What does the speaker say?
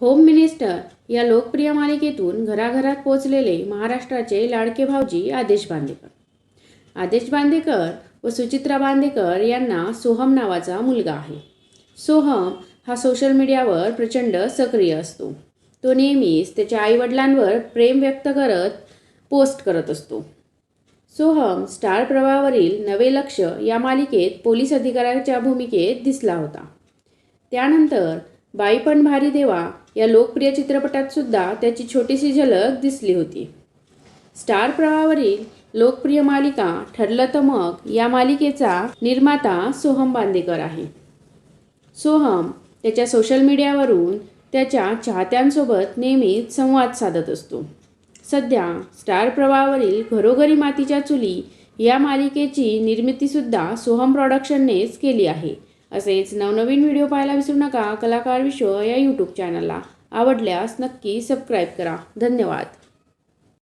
Home minister या लोकप्रिय मालिकेतून घराघरात पोचलेले महाराष्ट्राचे लाडके भाऊजी आदेश बांदेकर. आदेश बांदेकर व सुचित्रा बांदेकर यांना सोहम नावाचा मुलगा आहे. सोहम हा सोशल मीडियावर प्रचंड सक्रिय असतो. तो नेहमीच त्याच्या आईवडिलांवर प्रेम व्यक्त करत पोस्ट करत असतो. सोहम स्टार प्रवाहावरील नवे लक्ष या मालिकेत पोलीस अधिकाऱ्याच्या भूमिकेत दिसला होता. त्यानंतर बाई पण भारी देवा. या लोकप्रिय चित्रपटात सुद्धा त्याची छोटीशी झलक दिसली होती. स्टार प्रवाहावरील लोकप्रिय मालिका ठरलं तर मग या मालिकेचा निर्माता सोहम बांदेकर आहे. सोहम त्याच्या सोशल मीडियावरून त्याच्या चाहत्यांसोबत नेहमीच संवाद साधत असतो. सध्या स्टार प्रवाहावरील घरोघरी मातीच्या चुली या मालिकेची निर्मितीसुद्धा सोहम प्रॉडक्शननेच केली आहे. असेच नवनवीन व्हिडिओ पाहायला विसरू नका कलाकार विश्व या यूट्यूब चॅनलला आवडल्यास नक्की सबस्क्राईब करा. धन्यवाद.